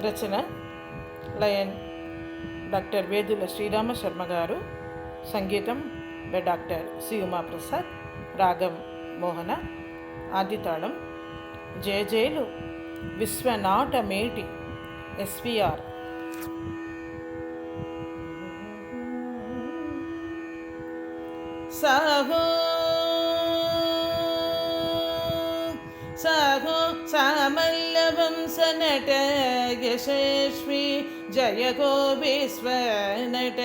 రచన lion. Doctor Vedula Srirama Sharma గారు. సంగీతం by doctor C Umaprasad రాగం మోహన. ఆదితాళం జయజయలు విశ్వనాట మేటి ఎస్విఆర్. సాహో साहो सामल्लवं स नट यशस्वी, जय गोपीश्वनट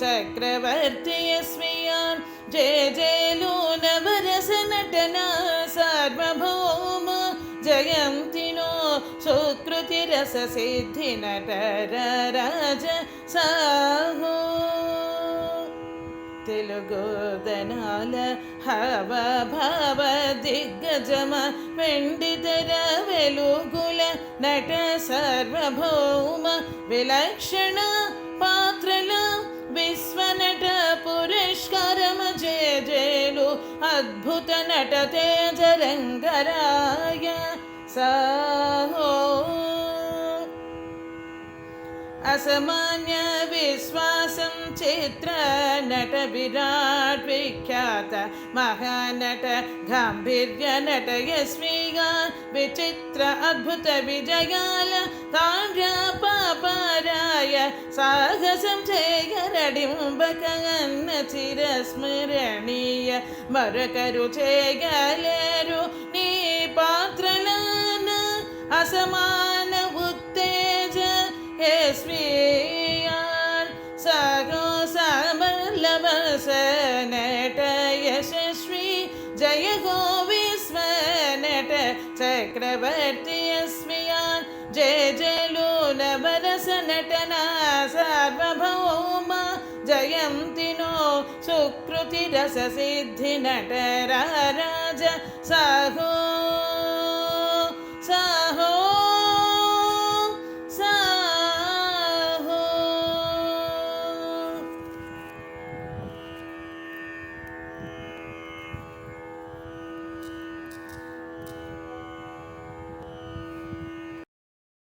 चक्रवर्त्यस्मियान् जय जयलूनवरस नटना सार्वभौम जयन्तिनो सुकृतिरससिद्धिनटरराज साहो। తెలుగుదనాల హవ భావ దిగ్గజమ వెండితెర వెలుగుల నట సార్వభౌమ విలక్షణ పాత్రల విశ్వనట పురస్కారమ జయ జయలు అద్భుత నట తేజరంగరాయ సాహో. అసమాన్య విశ్వ ചിത്ര നട വിരാട് വിഖ്യാത മഹാനട ഗാംഭീര്യ നട യസ്മിക വിചിത്ര അദ്ഭുത വിജയാല താഴ്യ പാപാരായ സാഹസം ചേകരടിമ്പകന്ന ചിരസ്മരണീയ മരകരു ചേകലരു നീ പാത്രനാണ് അസമാ स नट यशस्वी, जय गो नट चक्रवर्ती अस्मियान्, जय जलूलबरस नटना, सार्वभौमा जयन्ति नो सुकृतिरससिद्धिनटराज साहो